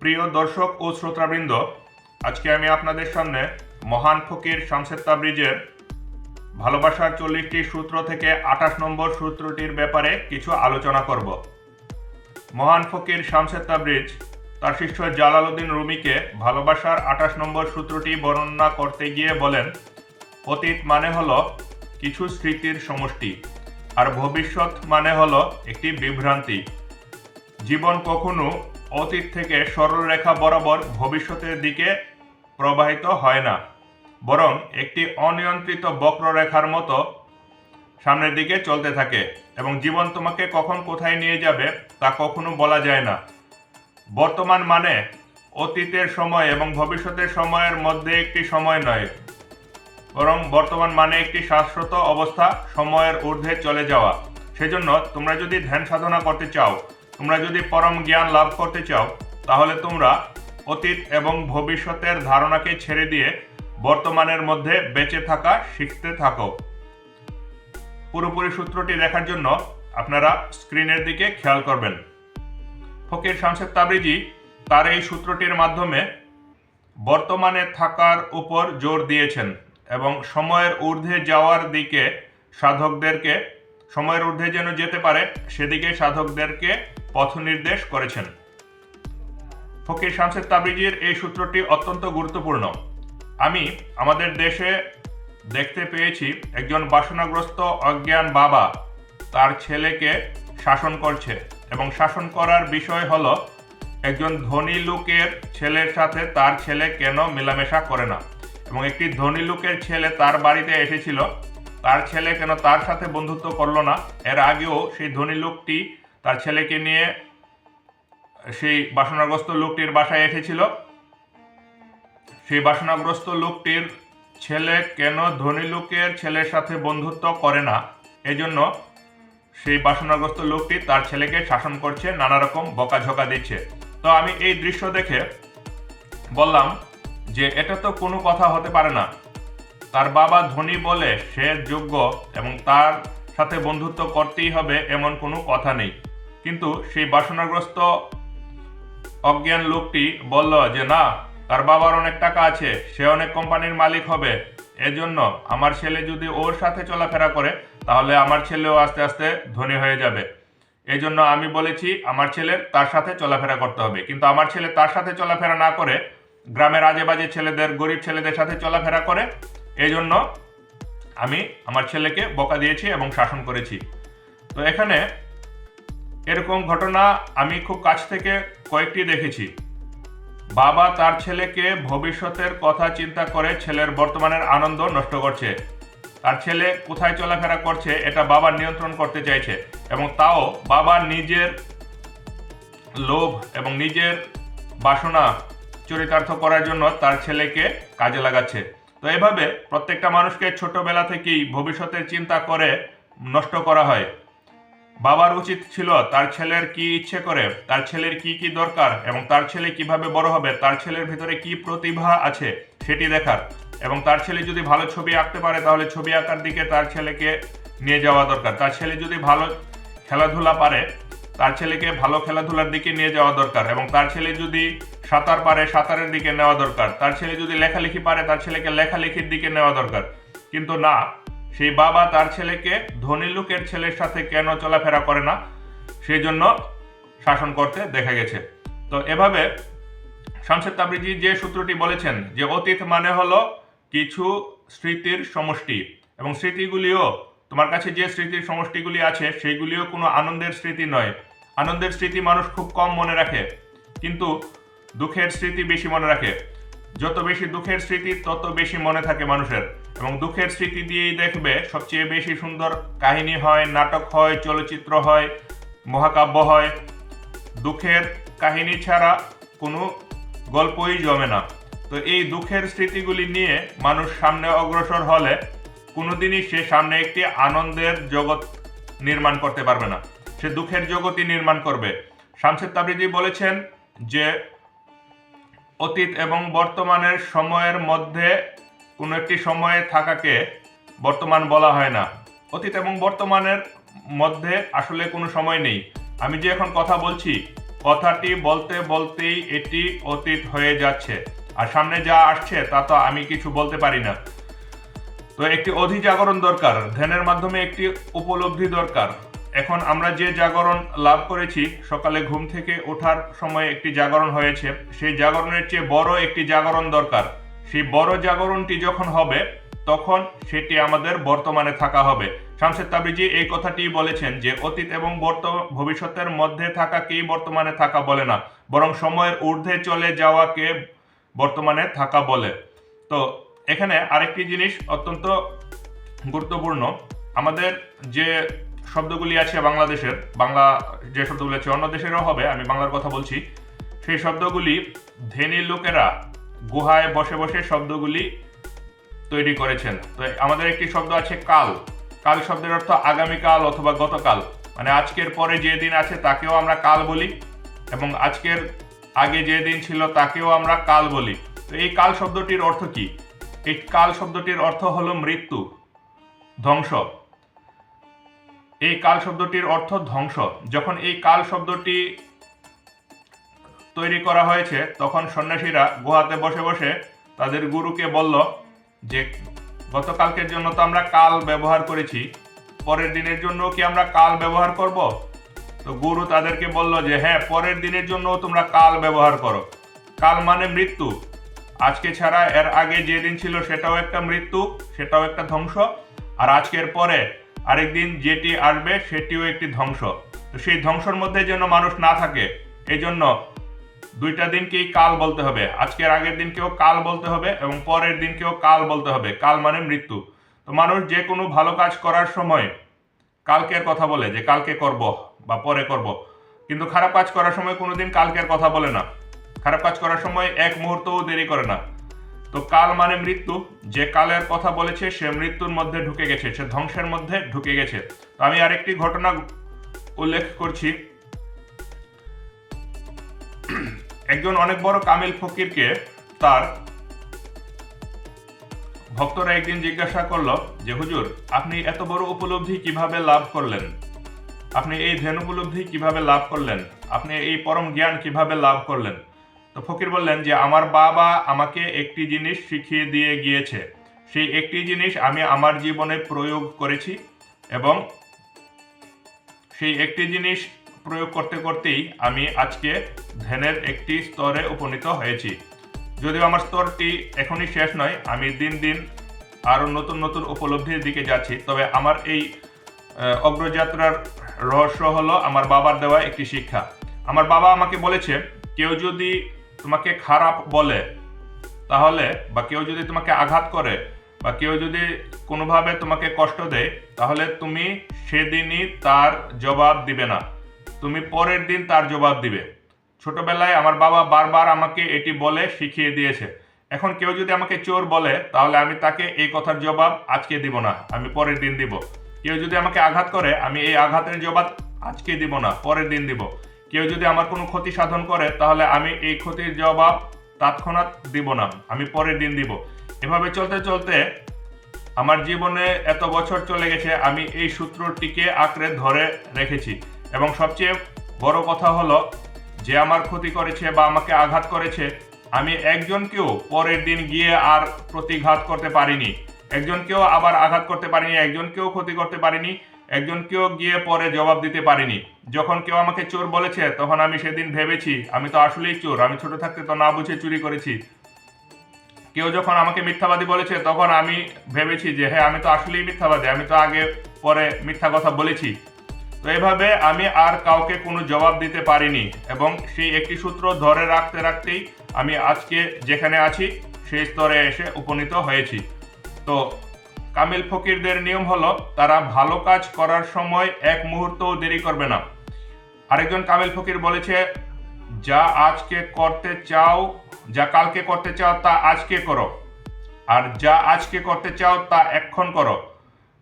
প্রিয় দর্শক ও শ্রোতাবৃন্দ, আজকে আমি আপনাদের সামনে মহান ফকির শামসেদ তাবরিজের ভালোবাসার চল্লিশটি সূত্র থেকে আঠাশ নম্বর সূত্রটির ব্যাপারে কিছু আলোচনা করব। মহান ফকির শামসেদ তাবরিজ তার শিষ্য জালালউদ্দিন রুমিকে ভালোবাসার আঠাশ নম্বর সূত্রটি বর্ণনা করতে গিয়ে বলেন, অতীত মানে হলো কিছু স্মৃতির সমষ্টি, আর ভবিষ্যৎ মানে হলো একটি বিভ্রান্তি। জীবন কখনো অতীত থেকে সরল রেখা বরাবর ভবিষ্যতের দিকে প্রবাহিত হয় না, বরং একটি অনিয়ন্ত্রিত বক্ররেখার মতো সামনের দিকে চলতে থাকে এবং জীবন তোমাকে কখন কোথায় নিয়ে যাবে তা কখনো বলা যায় না। বর্তমান মানে অতীতের সময় এবং ভবিষ্যতের সময়ের মধ্যে একটি সময় নয়, বরং বর্তমান মানে একটি শাশ্বত অবস্থা সময়ের ঊর্ধ্বে চলে যাওয়া। সেজন্য তোমরা যদি ধ্যান সাধনা করতে চাও তোমরা যদি পরম জ্ঞান লাভ করতে চাও, তাহলে তোমরা অতীত এবং ভবিষ্যতের ধারণাকে ছেড়ে দিয়ে বর্তমানের মধ্যে বেঁচে থাকা শিখতে থাকো। পুরোপুরি সূত্রটি দেখার জন্য আপনারা স্ক্রিনের দিকে খেয়াল করবেন। ফকির শামসেদ তাবরিজি তার এই সূত্রটির মাধ্যমে বর্তমানে থাকার উপর জোর দিয়েছেন এবং সময়ের ঊর্ধ্বে যাওয়ার দিকে সাধকদেরকে সময়ের ঊর্ধ্বে যেন যেতে পারে, সেদিকে সাধকদেরকে পথ নির্দেশ করেছেন। ফকির শামসেদ তাবরিজির এই সূত্রটি অত্যন্ত গুরুত্বপূর্ণ। আমি আমাদের দেশে দেখতে পেয়েছি, একজন বাসনাগ্রস্ত অজ্ঞান বাবা তার ছেলেকে শাসন করছে এবং শাসন করার বিষয় হলো, একজন ধনী লোকের ছেলের সাথে তার ছেলে কেন মেলামেশা করে না? এবং একটি ধনী লোকের ছেলে তার বাড়িতে এসেছিল তার ছেলে কেন তার সাথে বন্ধুত্ব করল না? এর আগেও সেই ধনী লোকটি তার ছেলেকে নিয়ে সেই বাসনাগ্রস্ত লোকটির বাসায় এসেছিল। সেই বাসনাগ্রস্ত লোকটির ছেলে কেন ধনী লোকের ছেলের সাথে বন্ধুত্ব করে না? এজন্য সেই বাসনাগ্রস্ত লোকটি তার ছেলেকে শাসন করছে, নানা রকম বকাঝকা দিচ্ছে। তো আমি এই দৃশ্য দেখে বললাম যে এটা তো কোনো কথা হতে পারে না। তার বাবা ধনী বলে সে যোগ্য এবং তার সাথে বন্ধুত্ব করতেই হবে এমন কোনো কথা নেই। কিন্তু সেই বাসনাগ্রস্ত অজ্ঞান লোকটি বলল যে, না, তার বাবার অনেক টাকা আছে, সে অনেক কোম্পানির মালিক হবে। এজন্য আমার ছেলে যদি ওর সাথে চলাফেরা করে, তাহলে আমার ছেলেও আস্তে আস্তে ধনী হয়ে যাবে। এই জন্য আমি বলেছি, আমার ছেলে তার সাথে চলাফেরা করতে হবে। কিন্তু আমার ছেলে তার সাথে চলাফেরা না করে গ্রামের আজে বাজে ছেলেদের, গরিব ছেলেদের সাথে চলাফেরা করে এই জন্য আমি আমার ছেলেকে বকা দিয়েছি এবং শাসন করেছি। তো এখানে এরকম ঘটনা আমি খুব কাছ থেকে কয়েকটি দেখেছি। বাবা তার ছেলেকে ভবিষ্যতের কথা চিন্তা করে ছেলের বর্তমানের আনন্দ নষ্ট করছে। তার ছেলে কোথায় চলাফেরা করছে এটা বাবা নিয়ন্ত্রণ করতে চাইছে এবং তাও বাবা নিজের লোভ এবং নিজের বাসনা চরিতার্থ করার জন্য তার ছেলেকে কাজে লাগাচ্ছে। তো এভাবে প্রত্যেকটা মানুষকে ছোটবেলা থেকেই ভবিষ্যতের চিন্তা করে নষ্ট করা হয়। বাবার উচিত ছিল তার ছেলের কি ইচ্ছে করে, তার ছেলের কি কি দরকার এবং তার ছেলে কীভাবে বড় হবে, তার ছেলের ভিতরে কি প্রতিভা আছে সেটি দেখার। এবং তার ছেলে যদি ভালো ছবি আঁকতে পারে, তাহলে ছবি আঁকার দিকে তার ছেলেকে নিয়ে যাওয়া দরকার। তার ছেলে যদি ভালো খেলাধুলা পারে তার ছেলেকে ভালো খেলাধুলার দিকে নিয়ে যাওয়া দরকার এবং তার ছেলে যদি সাঁতার পারে, সাঁতারের দিকে নেওয়া দরকার। তার ছেলে যদি লেখালেখি পারে, তার ছেলেকে লেখালেখির দিকে নেওয়া দরকার। কিন্তু না, সেই বাবা তার ছেলেকে ধনী লোকের ছেলের সাথে কেন চলাফেরা করে না? সেই জন্য শাসন করতে দেখা গেছে। তো এভাবে শামসেদ তাবরিজি যে সূত্রটি বলেছেন যে অতীত মানে হলো কিছু স্মৃতির সমষ্টি এবং স্মৃতিগুলিও, তোমার কাছে যে স্মৃতির সমষ্টিগুলি আছে, সেইগুলিও কোনো আনন্দের স্মৃতি নয়। আনন্দের স্মৃতি মানুষ খুব কম মনে রাখে, কিন্তু দুঃখের স্মৃতি বেশি মনে রাখে। যত বেশি দুঃখের স্মৃতি, তত বেশি মনে থাকে মানুষের। এবং দুঃখের স্মৃতি দিয়েই দেখবে সবচেয়ে বেশি সুন্দর কাহিনী হয়, নাটক হয়, চলচ্চিত্র হয়, মহাকাব্য হয়। দুঃখের কাহিনী ছাড়া কোনো গল্পই জমে না। তো এই দুঃখের স্মৃতিগুলি নিয়ে মানুষ সামনে অগ্রসর হলে কোনোদিনই সে সামনে একটি আনন্দের জগৎ নির্মাণ করতে পারবে না। সে দুঃখের জগৎই নির্মাণ করবে। শামসেদ তাবরিজি বলেছেন যে, অতীত এবং বর্তমানের সময়ের মধ্যে কোনো একটি সময়ে থাকাকে বর্তমান বলা হয় না। অতীত এবং বর্তমানের মধ্যে আসলে কোনো সময় নেই। আমি যে এখন কথা বলছি, কথাটি বলতে বলতেই এটি অতীত হয়ে যাচ্ছে। আর সামনে যা আসছে, তা তো আমি কিছু বলতে পারি না। তো একটি অধিজাগরণ দরকার, ধ্যানের মাধ্যমে একটি উপলব্ধি দরকার। এখন আমরা যে জাগরণ লাভ করেছি, সকালে ঘুম থেকে ওঠার সময় একটি জাগরণ হয়েছে। সেই জাগরণের চেয়ে বড় একটি জাগরণ দরকার। সেই বড় জাগরণটি যখন হবে, তখন সেটি আমাদের বর্তমানে থাকা হবে। শামসেদ তাবরিজি এই কথাটি বলেছেন যে, অতীত এবং বর্তমান ভবিষ্যতের মধ্যে থাকাকেই বর্তমানে থাকা বলে না, বরং সময়ের ঊর্ধ্বে চলে যাওয়াকে বর্তমানে থাকা বলে। তো, এখানে আরেকটি জিনিস অত্যন্ত গুরুত্বপূর্ণ। আমাদের যে শব্দগুলি আছে বাংলাদেশের। বাংলা যে শব্দগুলি আছে অন্য দেশেরও হবে, আমি বাংলার কথা বলছি। সেই শব্দগুলি ধেনী লোকেরা গুহায় বসে বসে শব্দগুলি তৈরি করেছেন। তো আমাদের একটি শব্দ আছে কাল। কাল শব্দের অর্থ আগামীকাল অথবা গতকাল। মানে আজকের পরে যে দিন আছে তাকেও আমরা কাল বলি এবং আজকের আগে যে দিন ছিল তাকেও আমরা কাল বলি। তো এই কাল শব্দটির অর্থ কি? এই কাল শব্দটির অর্থ হলো মৃত্যু, ধ্বংস। এই কাল শব্দটির অর্থ ধ্বংস। যখন এই কাল শব্দটি তৈরি করা হয়েছে, তখন সন্ন্যাসীরা গুহাতে বসে বসে তাদের গুরুকে বলল যে, গতকালকের জন্য তো আমরা কাল ব্যবহার করেছি, পরের দিনের জন্য কি আমরা কাল ব্যবহার করব? তো গুরু তাদেরকে বলল যে হ্যাঁ পরের দিনের জন্য তোমরা কাল ব্যবহার করো। কাল মানে মৃত্যু। আজকে ছাড়া এর আগে যে দিন ছিল সেটাও একটা মৃত্যু, সেটাও একটা ধ্বংস। আর আজকের পরে আরেকদিন যেটি আসবে সেটিও একটি ধ্বংস। তো সেই ধ্বংসর মধ্যে যেন মানুষ না থাকে এই জন্য দুইটা দিনকেই কাল বলতে হবে। আজকের আগের দিনকেও কাল বলতে হবে এবং পরের দিনকেও কাল বলতে হবে। কাল মানে মৃত্যু। তো মানুষ যে কোনো ভালো কাজ করার সময় কালকের কথা বলে যে কালকে করব বা পরে করব। কিন্তু খারাপ কাজ করার সময় কোনোদিন কালকের কথা বলে না। খারাপ কাজ করার সময় এক মুহূর্তও দেরি করে না। তো কাল মানে মৃত্যু। যে কালের কথা বলেছে, সে মৃত্যুর মধ্যে ঢুকে গেছে, সে ধ্বংসের মধ্যে ঢুকে গেছে। তো আমি আরেকটি ঘটনা উল্লেখ করছি। একজন অনেক বড় কামিল ফকিরকে তার ভক্তরা একদিন জিজ্ঞাসা করল যে, হুজুর, আপনি এত বড় উপলব্ধি কীভাবে লাভ করলেন? আপনি এই ধ্যান উপলব্ধি কীভাবে লাভ করলেন? আপনি এই পরম জ্ঞান কীভাবে লাভ করলেন? তো ফকির বললেন যে, আমার বাবা আমাকে একটি জিনিস শিখিয়ে দিয়ে গিয়েছে। সেই একটি জিনিস আমি আমার জীবনে প্রয়োগ করেছি এবং সেই একটি জিনিস প্রয়োগ করতে করতেই আমি আজকে ধ্যানের একটি স্তরে উপনীত হয়েছি। যদিও আমার স্তরটি এখনই শেষ নয়, আমি দিন দিন আরও নতুন নতুন উপলব্ধির দিকে যাচ্ছি। তবে আমার এই অগ্রযাত্রার রহস্য হলো আমার বাবার দেওয়া একটি শিক্ষা। আমার বাবা আমাকে বলেছে, কেউ যদি তোমাকে খারাপ বলে, তাহলে বা কেউ যদি তোমাকে আঘাত করে বা কেউ যদি কোনোভাবে তোমাকে কষ্ট দেয়, তাহলে তুমি সেদিনই তার জবাব দিবে না। তুমি পরের দিন তার জবাব দিবে। ছোটবেলায় আমার বাবা বারবার আমাকে এটি বলে শিখিয়ে দিয়েছে। এখন কেউ যদি আমাকে চোর বলে, তাহলে আমি তাকে এই কথার জবাব আজকে দিব না, আমি পরের দিন দিব। কেউ যদি আমাকে আঘাত করে, আমি এই আঘাতের জবাব আজকে দিব না, পরের দিন দিব। কেউ যদি আমার কোনো ক্ষতি সাধন করে, তাহলে আমি এই ক্ষতির জবাব তৎক্ষণাৎ দিব না। আমি পরের দিন দিব। এভাবে চলতে চলতে আমার জীবনে এত বছর চলে গেছে, আমি এই সূত্রটিকে আঁকড়ে ধরে রেখেছি। এবং সবচেয়ে বড় কথা হলো, যে আমার ক্ষতি করেছে বা আমাকে আঘাত করেছে, আমি একজনকেও পরের দিন গিয়ে আর প্রতিঘাত করতে পারিনি। একজনকেও আবার আঘাত করতে পারিনি, একজনকেও ক্ষতি করতে পারিনি। একজনকেও গিয়ে পরে জবাব দিতে পারিনি। যখন কেউ আমাকে চোর বলেছে, তখন আমি সেদিন ভেবেছি, আমি তো আসলেই চোর, আমি ছোট থাকতে তো না বুঝে চুরি করেছি। কেউ যখন আমাকে মিথ্যাবাদী বলেছে, তখন আমি ভেবেছি যে হ্যাঁ আমি তো আসলেই মিথ্যাবাদী, আমি তো আগে পরে মিথ্যা কথা বলেছি। তো এভাবে আমি আর কাউকে কোনো জবাব দিতে পারিনি এবং সেই একটি সূত্র ধরে রাখতে রাখতেই আমি আজকে যেখানে আছি, সেই স্তরে এসে উপনীত হয়েছি। তো কামিল ফকিরদের নিয়ম হলো, তারা ভালো কাজ করার সময় এক মুহূর্তও দেরি করবে না। আরেকজন কামিল ফকির বলেছে, যা আজকে করতে চাও, যা কালকে করতে চাও, তা আজকে করো। আর যা আজকে করতে চাও, তা এক্ষণ করো।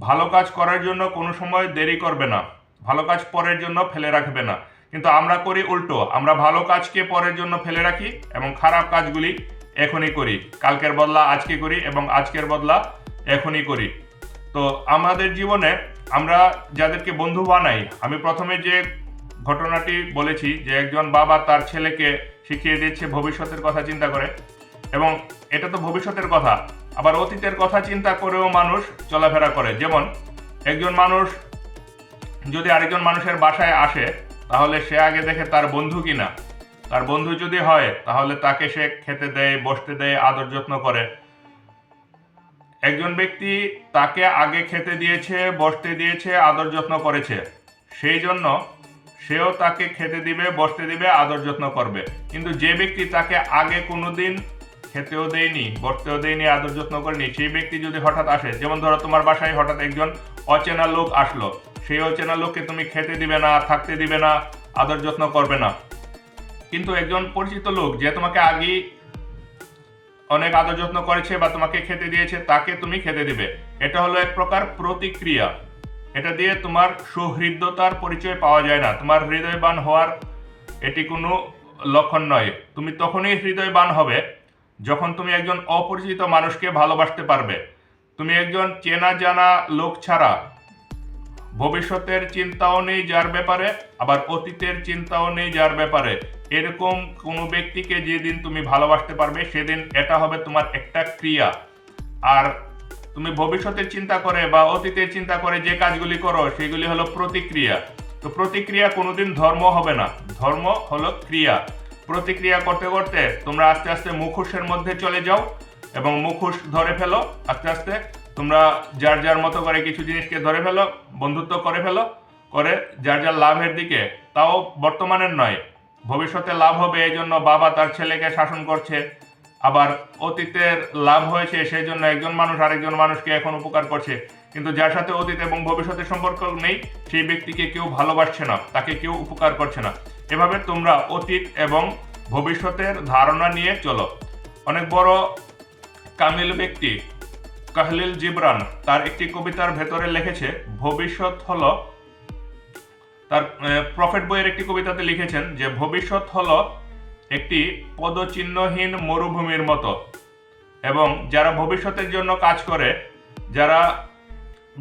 ভালো কাজ করার জন্য কোনো সময় দেরি করবে না। ভালো কাজ পরের জন্য ফেলে রাখবে না। কিন্তু আমরা করি উল্টো, আমরা ভালো কাজকে পরের জন্য ফেলে রাখি এবং খারাপ কাজগুলি এখনই করি। কালকের বদলা আজকে করি এবং আজকের বদলা এখনই করি। তো আমাদের জীবনে আমরা যাদেরকে বন্ধু বানাই, আমি প্রথমে যে ঘটনাটি বলেছি যে একজন বাবা তার ছেলেকে শিখিয়ে দিচ্ছে ভবিষ্যতের কথা চিন্তা করে এবং এটা তো ভবিষ্যতের কথা, আবার অতীতের কথা চিন্তা করেও মানুষ চলাফেরা করে। যেমন একজন মানুষ যদি আরেকজন মানুষের বাসায় আসে, তাহলে সে আগে দেখে তার বন্ধু কিনা। তার বন্ধু যদি হয়, তাহলে তাকে সে খেতে দেয়, বসতে দেয়, আদর যত্ন করে। একজন ব্যক্তি তাকে আগে খেতে দিয়েছে, বসতে দিয়েছে, আদর যত্ন করেছে। সেই জন্য সেও তাকে খেতে দিবে, বসতে দিবে, আদর যত্ন করবে। কিন্তু যে ব্যক্তি তাকে আগে কোনোদিন খেতেও দেয়নি, বসতেও দেয়নি, আদর যত্ন করেনি, সেই ব্যক্তি যদি হঠাৎ আসে, যেমন ধরো তোমার বাসায় হঠাৎ একজন অচেনা লোক আসলো, সেই অচেনা লোককে তুমি খেতে দিবে না, থাকতে দিবে না, আদর যত্ন করবে না। কিন্তু একজন পরিচিত লোক যে তোমাকে আগেই অনেক আদর যত্ন করেছে বা তোমাকে খেতে দিয়েছে, তাকে তুমি খেতে দিবে। এটা হলো এক প্রকার প্রতিক্রিয়া। এটা দিয়ে তোমার সুহৃদ্যতার পরিচয় পাওয়া যায় না। তোমার হৃদয়বান হওয়ার এটি কোনো লক্ষণ নয়। তুমি তখনই হৃদয়বান হবে যখন তুমি একজন অপরিচিত মানুষকে ভালোবাসতে পারবে। তুমি একজন চেনা জানা লোক ছাড়া ভবিষ্যতের চিন্তাও নেই যার ব্যাপারে, আবার অতীতের চিন্তাও নেই যার ব্যাপারে। এরকম কোনো ব্যক্তিকে যেদিন তুমি ভালোবাসতে পারবে, সেদিন এটা হবে তোমার একটা ক্রিয়া। আর তুমি ভবিষ্যতের চিন্তা করে বা অতীতের চিন্তা করে যে কাজগুলি করো, সেগুলি হলো প্রতিক্রিয়া। তো প্রতিক্রিয়া কোনোদিন ধর্ম হবে না। ধর্ম হলো ক্রিয়া। প্রতিক্রিয়া করতে করতে তোমরা আস্তে আস্তে মুখোশের মধ্যে চলে যাও এবং মুখোশ ধরে ফেলো, আস্তে আস্তে তোমরা যার যার মতো করে কিছু জিনিসকে ধরে ফেলো, বন্ধুত্ব করে ফেলো, করে যার যার লাভের দিকে, তাও বর্তমানের নয়। ভবিষ্যতে লাভ হবে এই জন্য বাবা তার ছেলেকে শাসন করছে। আবার অতীতের লাভ হয়েছে সেই জন্য একজন মানুষ আরেকজন মানুষকে এখন উপকার করছে। কিন্তু যার সাথে অতীত এবং ভবিষ্যতের সম্পর্ক নেই, সেই ব্যক্তিকে কেউ ভালোবাসছে না, তাকে কেউ উপকার করছে না। এভাবে তোমরা অতীত এবং ভবিষ্যতের ধারণা নিয়ে চলো। অনেক বড় কামিল ব্যক্তি কাহলিল জিবরান তার একটি কবিতার ভেতরে লিখেছে, ভবিষ্যৎ হলো তার প্রফেট বইয়ের একটি কবিতাতে লিখেছেন যে, ভবিষ্যৎ হলো একটি পদচিহ্নহীন মরুভূমির মতো এবং যারা ভবিষ্যতের জন্য কাজ করে, যারা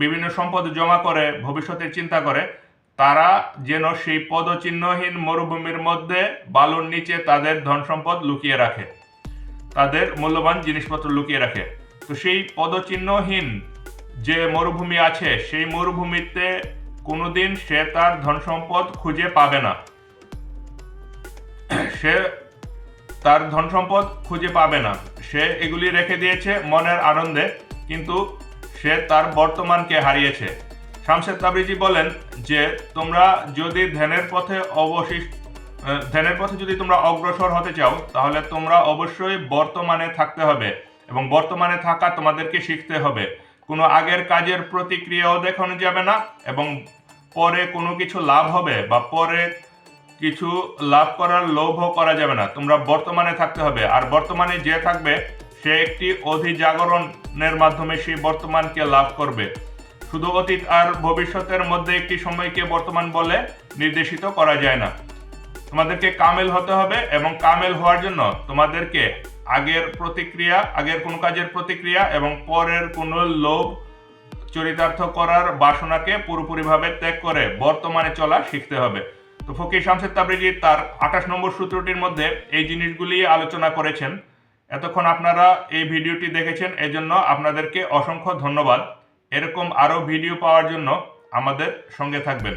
বিভিন্ন সম্পদ জমা করে, ভবিষ্যতের চিন্তা করে, তারা যেন সেই পদচিহ্নহীন মরুভূমির মধ্যে বালুর নিচে তাদের ধন সম্পদ লুকিয়ে রাখে, তাদের মূল্যবান জিনিসপত্র লুকিয়ে রাখে। সেই পদচিহ্নহীন যে মরুভূমি আছে, সেই মরুভূমিতে কোনোদিন সে তার ধন সম্পদ খুঁজে পাবে না। সে তার ধন সম্পদ খুঁজে পাবে না। সে এগুলি রেখে দিয়েছে মনের আনন্দে, কিন্তু সে তার বর্তমানকে হারিয়েছে। শামশেদ তাবরিজি বলেন যে, তোমরা যদি ধ্যানের পথে অবশিষ্ট ধ্যানের পথে যদি তোমরা অগ্রসর হতে চাও, তাহলে তোমরা অবশ্যই বর্তমানে থাকতে হবে। এবং বর্তমানে থাকা তোমাদেরকে শিখতে হবে। কোনো আগের কাজের প্রতিক্রিয়াও দেখানো যাবে না এবং পরে কোনো কিছু লাভ হবে বা পরে কিছু লাভ করার লোভও করা যাবে না। তোমরা বর্তমানে থাকতে হবে। আর বর্তমানে যে থাকবে, সে একটি অধিজাগরণের মাধ্যমে সেই বর্তমানকে লাভ করবে। শুধু অতীত আর ভবিষ্যতের মধ্যে একটি সময়কে বর্তমান বলে নির্দেশিত করা যায় না। তোমাদেরকে কামেল হতে হবে এবং কামেল হওয়ার জন্য তোমাদেরকে আগের প্রতিক্রিয়া, আগের কোনো কাজের প্রতিক্রিয়া এবং পরের কোনো লোভ চরিতার্থ করার বাসনাকে পুরোপুরিভাবে ত্যাগ করে বর্তমানে চলা শিখতে হবে। তো ফকির শামসেদ তাবরিজি তার আঠাশ নম্বর সূত্রটির মধ্যে এই জিনিসগুলি আলোচনা করেছেন। এতক্ষণ আপনারা এই ভিডিওটি দেখেছেন, এজন্য আপনাদেরকে অসংখ্য ধন্যবাদ। এরকম আরও ভিডিও পাওয়ার জন্য আমাদের সঙ্গে থাকবেন।